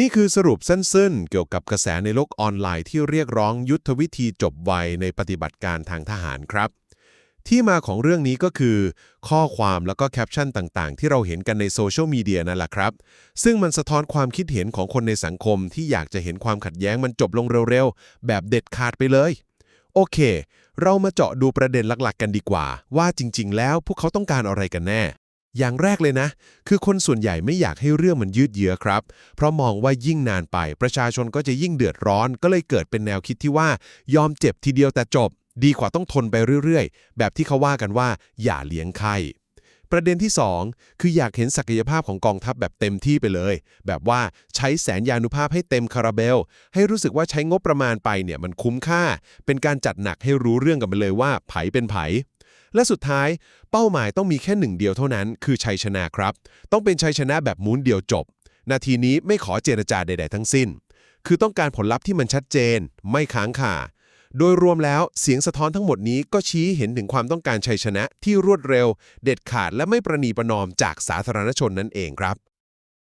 นี่คือสรุปสั้นๆ เกี่ยวกับกระแสในโลกออนไลน์ที่เรียกร้องยุทธวิธีจบไวในปฏิบัติการทางทหารครับ ที่มาของเรื่องนี้ก็คือ ข้อความแล้วก็แคปชั่นต่างๆ ที่เราเห็นกันในโซเชียลมีเดียนั่นแหละครับ ซึ่งมันสะท้อนความคิดเห็นของคนในสังคมที่อยากจะเห็นความขัดแย้งมันจบลงเร็วๆ แบบเด็ดขาดไปเลย โอเค เรามาเจาะดูประเด็นหลักๆ กันดีกว่า ว่าจริง ๆ แล้วพวกเขาต้องการอะไรกันแน่ อย่างแรกเลยนะ คือคนส่วนใหญ่ไม่อยากให้เรื่องมันยืดเยื้อครับ เพราะมองว่ายิ่งนานไป ประชาชนก็จะยิ่งเดือดร้อน ก็เลยเกิดเป็นแนวคิดที่ว่ายอมเจ็บทีเดียวแต่จบ ดีกว่าต้องทนไปเรื่อยๆ แบบที่เขาว่ากันว่า อย่าเลี้ยงไข้ประเด็นที่ 2 คืออยากเห็นศักยภาพของกองทัพแบบเต็มที่ไปเลย แบบว่าใช้แสนยานุภาพให้เต็มคาราเบล ให้รู้สึกว่าใช้งบประมาณไปเนี่ยมันคุ้มค่า เป็นการจัดหนักให้รู้เรื่องกันไปเลยว่าไผเป็นไผ และสุดท้ายเป้าหมายต้องมีแค่หนึ่งเดียวเท่านั้น คือชัยชนะครับ ต้องเป็นชัยชนะแบบม้วนเดียวจบ นาทีนี้ไม่ขอเจรจาใด ๆ ทั้งสิ้น คือต้องการผลลัพธ์ที่มันชัดเจน ไม่ค้างคาโดยรวมแล้วเสียงสะท้อนทั้งหมดนี้ก็ชี้เห็นถึงความต้องการชัยชนะที่รวดเร็ว เด็ดขาดและไม่ประนีประนอมจากสาธารณชนนั่นเองครับ